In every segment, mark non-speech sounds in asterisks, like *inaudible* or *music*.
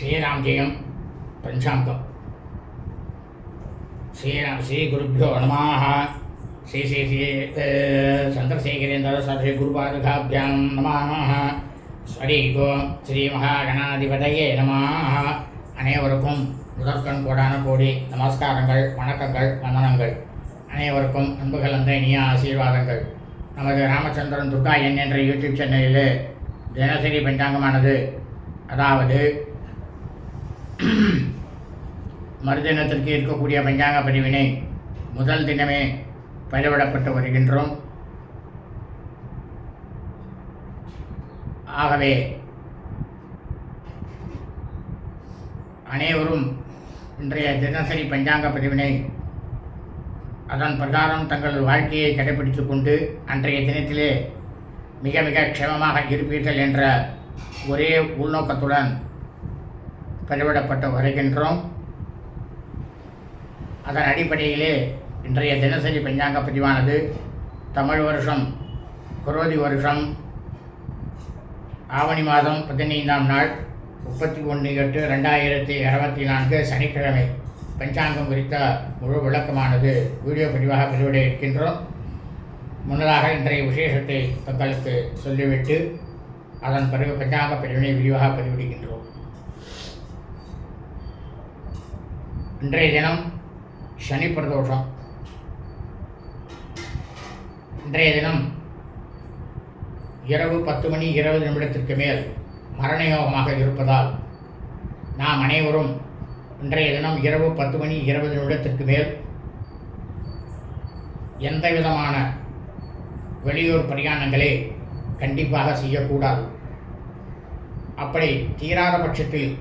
ஸ்ரீராம் ஜெயம் பஞ்சாங்கம் ஸ்ரீராம் ஸ்ரீ குருப்பியோ நமாக ஸ்ரீ ஸ்ரீ ஸ்ரீ சந்திரசேகரேந்திர சரஸ்வதி குருபாதுகாபியாம் நமாக ஸ்வரீகோ ஸ்ரீ மகாகணாதிபதையே நமாக அனைவருக்கும் முதற்கண் கோடான கோடி நமஸ்காரங்கள் வணக்கங்கள் வந்தனங்கள் அனைவருக்கும் அன்பு கலந்த இனிய ஆசீர்வாதங்கள். நமது ராமச்சந்திரன் துர்கா என் என்ற யூடியூப் சேனலில் தினசரி பஞ்சாங்கமானது. அதாவது *clears throat* மறுதினத்திற்கு இருக்கக்கூடிய பஞ்சாங்க பதிவினை முதல் தினமே பதிவிடப்பட்டு வருகின்றோம். ஆகவே அனைவரும் இன்றைய தினசரி பஞ்சாங்க பதிவினை அதன் பிரகாரம் தங்களது வாழ்க்கையை கடைபிடித்து கொண்டு அன்றைய தினத்திலே மிக மிக க்ஷமமாக இருப்பீர்கள் என்ற ஒரே உள்நோக்கத்துடன் பதிவிடப்பட்டு வருகின்றோம். அதன் அடிப்படையிலே இன்றைய தினசரி பஞ்சாங்க பதிவானது தமிழ் வருஷம் குரோதி வருஷம் ஆவணி மாதம் பதினைந்தாம் நாள் முப்பத்தி ஒன்று எட்டு ரெண்டாயிரத்தி இருபத்தி நான்கு சனிக்கிழமை. பஞ்சாங்கம் குறித்த முழு விளக்கமானது வீடியோ பதிவாக பதிவிட இருக்கின்றோம். முன்னதாக இன்றைய விசேஷத்தை தங்களுக்கு சொல்லிவிட்டு அதன் பிறகு பஞ்சாங்க பதிவினை விரிவாக பதிவிடுகின்றோம். இன்றைய தினம் சனி பிரதோஷம். இன்றைய தினம் இரவு பத்து மணி இருபது நிமிடத்திற்கு மேல் மரண யோகமாக இருப்பதால் நாம் அனைவரும் இன்றைய தினம் இரவு பத்து மணி இருபது நிமிடத்திற்கு மேல் எந்த விதமான வெளியூர் பிரயாணங்களே கண்டிப்பாக செய்யக்கூடாது. அப்படி தீராத பட்சத்தில்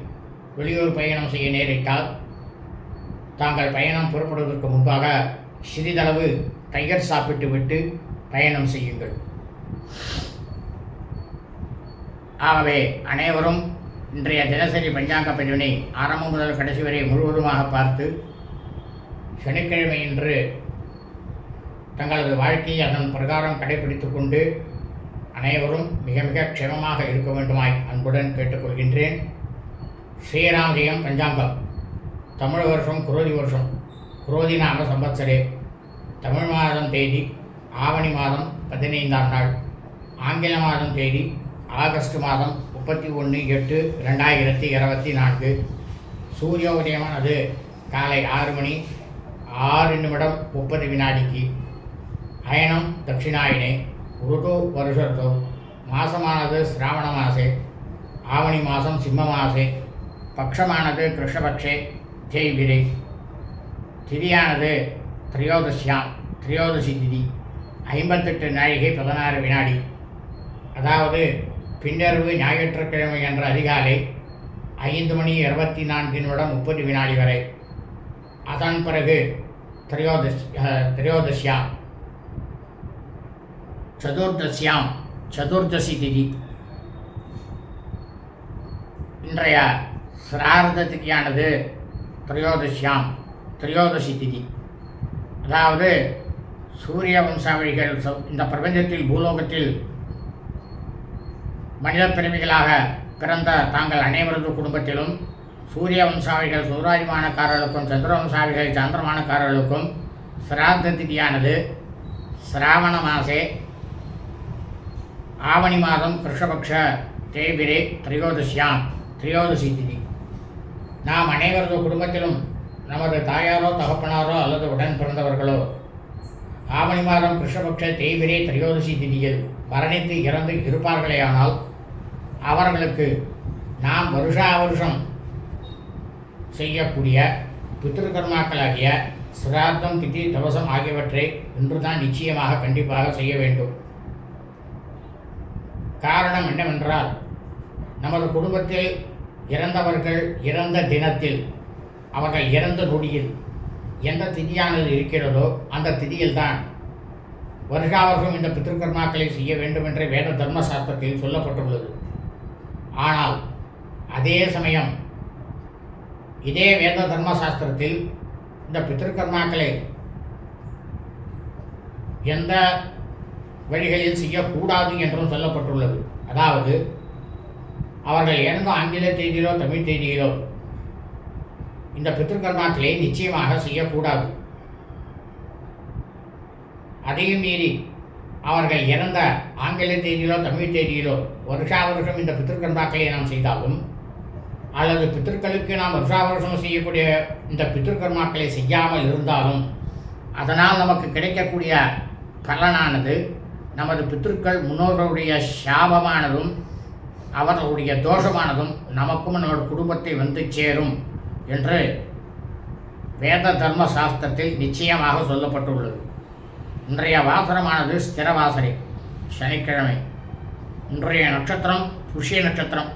வெளியூர் பயணம் செய்ய நேரிட்டால் தாங்கள் பயணம் புறப்படுவதற்கு முன்பாக சிறிதளவு டைகர் சாப்பிட்டு விட்டு பயணம் செய்யுங்கள். ஆகவே அனைவரும் இன்றைய தினசரி பஞ்சாங்க பதிவினை ஆரம்பம் முதல் கடைசி வரை முழுவதுமாக பார்த்து சனிக்கிழமையன்று தங்களது வாழ்க்கையை அதன் பிரகாரம் கடைபிடித்துக் கொண்டு அனைவரும் மிக மிக க்ஷமமாக இருக்க வேண்டுமாய் அன்புடன் கேட்டுக்கொள்கின்றேன். ஸ்ரீராமஜெயம் பஞ்சாங்கம். தமிழ் வருஷம் குரோதி வருஷம். குரோதி நாம சம்பத்சரே தமிழ் மாதம் தேதி ஆவணி மாதம் பதினைந்தாம் நாள். ஆங்கில மாதம் தேதி ஆகஸ்ட் மாதம் முப்பத்தி ஒன்று எட்டு ரெண்டாயிரத்தி இருபத்தி நான்கு. சூரிய உதயமானது காலை ஆறு மணி ஆறு நிமிடம் முப்பது வினாடிக்கு. அயனம் தட்சிணாயினே ருது வருஷத்தோ மாசமானது சிராவண மாசே. ஆவணி மாதம் சிம்ம மாசே. பக்ஷமானது கிருஷ்ணபக்ஷே. ஜெய்பிரை திதியானது திரையோதசியாம் திரையோதசி திதி ஐம்பத்தெட்டு நாழிகை பதினாறு வினாடி. அதாவது பின்னர்வு ஞாயிற்றுக்கிழமை என்ற அதிகாலை ஐந்து மணி இருபத்தி நான்கு நிமிடம் முப்பது வினாடி வரை. அதன் பிறகு திரையோதசி திரையோதசியாம் சதுர்தசியாம் சதுர்தசி திதி. இன்றைய சிரார்த்த திதியானது திரையோதசியாம் திரையோதசி திதி. அதாவது சூரிய வம்சாவளிகள் இந்த பிரபஞ்சத்தில் பூலோகத்தில் மனித பிறவிகளாக பிறந்த தாங்கள் அனைவரது குடும்பத்திலும் சூரிய வம்சாவிகள் சூராதிமானக்காரர்களுக்கும் சந்திர வம்சாவிகள் சந்திரமானக்காரர்களுக்கும் சிராத்த திதியானது சிராவண மாசே. ஆவணி மாதம் கிருஷ்ணபக்ஷ தேய்பிரே திரையோதசியாம் திரையோதசி திதி. நாம் அனைவரது குடும்பத்திலும் நமது தாயாரோ தகப்பனாரோ அல்லது உடன் பிறந்தவர்களோ ஆவணி மாதம் கிருஷ்ணபக்ஷ தேய்பிரே திரையோதசி திதியில் மரணித்து இறந்து இருப்பார்களேயானால் அவர்களுக்கு நாம் வருஷா வருஷம் செய்யக்கூடிய பித்திருக்கர்மாக்களாகிய சிரார்த்தம் திதி தவசம் ஆகியவற்றை இன்றுதான் நிச்சயமாக கண்டிப்பாக செய்ய வேண்டும். காரணம் என்னவென்றால் நமது குடும்பத்தில் இறந்தவர்கள் இறந்த தினத்தில் அவர்கள் இறந்த நொடியில் எந்த திதியானது இருக்கிறதோ அந்த திதியில்தான் வருஷாவர்ஷம் இந்த பித்திருக்கர்மாக்களை செய்ய வேண்டும் என்று வேத தர்மசாஸ்திரத்தில் சொல்லப்பட்டுள்ளது. ஆனால் அதே சமயம் இதே வேத தர்மசாஸ்திரத்தில் இந்த பித்திருக்கர்மாக்களை எந்த வழிகளில் செய்யக்கூடாது என்றும் சொல்லப்பட்டுள்ளது. அதாவது அவர்கள் இறந்த ஆங்கில தேதியிலோ தமிழ் தேதியிலோ இந்த பித்திருக்கர்மாக்களை நிச்சயமாக செய்யக்கூடாது. அதையும் மீறி அவர்கள் இறந்த ஆங்கில தேதியிலோ தமிழ் தேதியிலோ வருஷா வருஷம் இந்த பித்திருக்கர்மாக்களை நாம் செய்தாலும் அல்லது பித்திருக்களுக்கு நாம் வருஷா வருஷம் செய்யக்கூடிய இந்த பித்திருக்கர்மாக்களை செய்யாமல் இருந்தாலும் அதனால் நமக்கு கிடைக்கக்கூடிய பலனானது நமது பித்திருக்கள் முன்னோர்களுடைய சாபமானதும் அவர்களுடைய தோஷமானதும் நமக்கும் நமது குடும்பத்தை வந்து சேரும் என்று வேத தர்ம சாஸ்திரத்தில் நிச்சயமாக சொல்லப்பட்டுள்ளது. இன்றைய வாசனமானது ஸ்திரவாசனை சனிக்கிழமை. இன்றைய நட்சத்திரம் புஷ்ய நட்சத்திரம்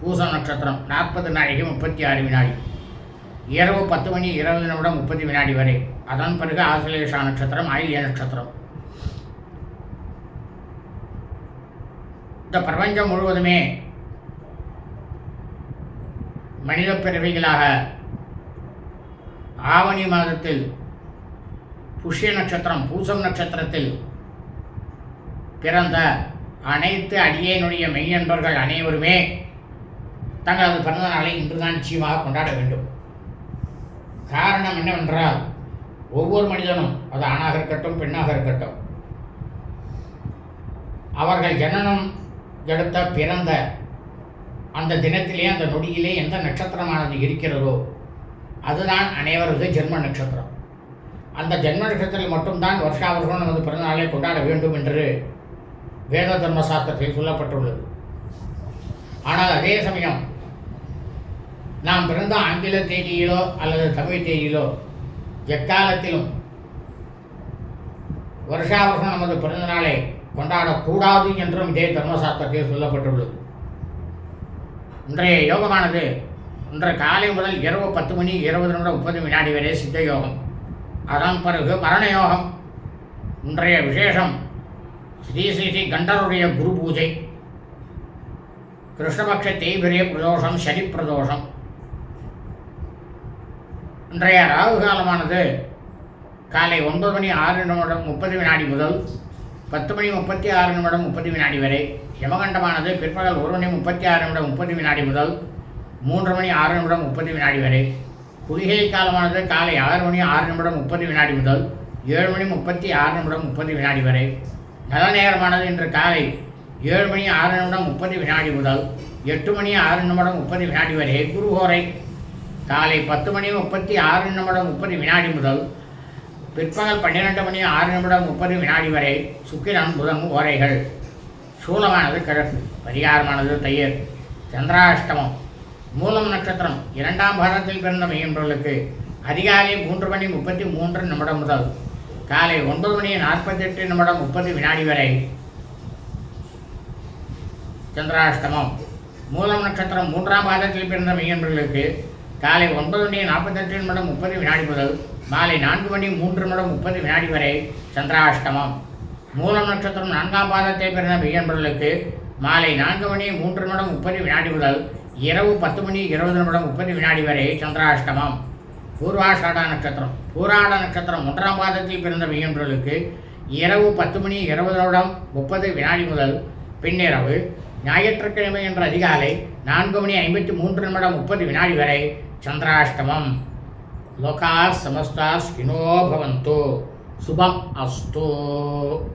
பூச நட்சத்திரம் நாற்பது நாழிகை முப்பத்தி ஆறு வினாடி. இரவு பத்து மணி இருபது நிமிடம் முப்பது வினாடி வரை. அதன் பிறகு ஆசிலேஷா நட்சத்திரம் ஆயில்ய நட்சத்திரம். இந்த பிரபஞ்சம் முழுவதுமே மனித பிறவிகளாக ஆவணி மாதத்தில் புஷ்ய நட்சத்திரம் பூசம் நட்சத்திரத்தில் பிறந்த அனைத்து அடியேனுடைய மெய்யன்பர்கள் அனைவருமே தங்களது பிறந்த நாளை இன்றுதான் நிச்சயமாக கொண்டாட வேண்டும். காரணம் என்னவென்றால் ஒவ்வொரு மனிதனும் அது ஆணாக இருக்கட்டும் பெண்ணாக இருக்கட்டும் அவர்கள் ஜனனம் எடுத்த பிறந்த அந்த தினத்திலே அந்த நொடியிலே எந்த நட்சத்திரமானது இருக்கிறதோ அதுதான் அனைவரது ஜென்ம நட்சத்திரம். அந்த ஜென்ம நட்சத்திரத்தில் மட்டும்தான் வருஷா வருஷம் நமது பிறந்தநாளை கொண்டாட வேண்டும் என்று வேத தர்ம சாஸ்திரத்தில் சொல்லப்பட்டுள்ளது. ஆனால் அதே சமயம் நாம் பிறந்த ஆங்கில தேதியிலோ அல்லது தமிழ் தேதியிலோ எக்காலத்திலும் வருஷா வருஷம் நமது பிறந்தநாளை கொண்டாடக்கூடாது என்றும் இதே தர்மசாஸ்திரத்தில் சொல்லப்பட்டுள்ளது. இன்றைய யோகமானது இன்று காலை முதல் இரவு பத்து மணி இருபது நிமிடம் முப்பது வினாடி வரை சித்த யோகம். அதன் பிறகு மரண யோகம். இன்றைய விசேஷம் ஸ்ரீ ஸ்ரீ ஸ்ரீ கண்டருடைய குரு பூஜை. கிருஷ்ணபக்ஷ தேய்பிரிய பிரதோஷம் சனி பிரதோஷம். இன்றைய ராகு காலமானது காலை ஒன்பது மணி ஆறு நிமிடம் முப்பது வினாடி முதல் பத்து மணி முப்பத்தி ஆறு நிமிடம் முப்பது வினாடி வரை யமகண்டமானது பிற்பகல் ஒரு மணி முப்பத்தி ஆறு நிமிடம் முப்பது வினாடி முதல் மூன்று மணி ஆறு நிமிடம் முப்பது வினாடி வரை. குளிகை காலமானது காலை ஆறு மணி ஆறு நிமிடம் முப்பது வினாடி முதல் ஏழு மணி முப்பத்தி ஆறு நிமிடம் முப்பது வினாடி வரை. நல்ல நேரமானது இன்று காலை ஏழு மணி ஆறு நிமிடம் முப்பது வினாடி முதல் எட்டு மணி ஆறு நிமிடம் முப்பது வினாடி வரை. குருஹோரை காலை பத்து மணி முப்பத்தி ஆறு நிமிடம் முப்பது வினாடி முதல் பிற்பகல் பன்னிரெண்டு மணி ஆறு நிமிடம் முப்பது வினாடி வரை சுக்கிரன் புதன் ஓரைகள். சூலமானது கிழக்கு பரிகாரமானது தையர் சந்திராஷ்டமம் மூலம் நட்சத்திரம் இரண்டாம் பாதத்தில் பிறந்த மையன்பர்களுக்கு அதிகாலை மூன்று மணி முப்பத்தி மூன்று நிமிடம் முதல் காலை ஒன்பது மணி நாற்பத்தெட்டு நிமிடம் முப்பது வினாடி வரை சந்திராஷ்டமம் மூலம் நட்சத்திரம் மூன்றாம் பாதத்தில் பிறந்த மையன்பர்களுக்கு காலை ஒன்பது மணி நாற்பத்தெட்டு நிமிடம் முப்பது வினாடி முதல் மாலை நான்கு மணி மூன்று நிமிடம் முப்பது வினாடி வரை சந்திராஷ்டமம். மூலம் நட்சத்திரம் நான்காம் பாதத்தை பிறந்த மெய்யன்பர்களுக்கு மாலை நான்கு மணி மூன்று நிமிடம் முப்பது வினாடி முதல் இரவு பத்து மணி இருபது நிமிடம் முப்பது வினாடி வரை சந்திராஷ்டமம். பூர்வாஷாடா நட்சத்திரம். பூராட நட்சத்திரம் ஒன்றாம் பாதத்தில் பிறந்த மெய்யன்பர்களுக்கு இரவு பத்து மணி இருபது நிமிடம் முப்பது வினாடி முதல் பின்னிரவு ஞாயிற்றுக்கிழமை என்ற அதிகாலை நான்கு மணி ஐம்பத்தி மூன்று நிமிடம் முப்பது வினாடி வரை చంద్రాష్టమం. లోకా సమస్త సుఖినో భవంతు. శుభం అస్తు.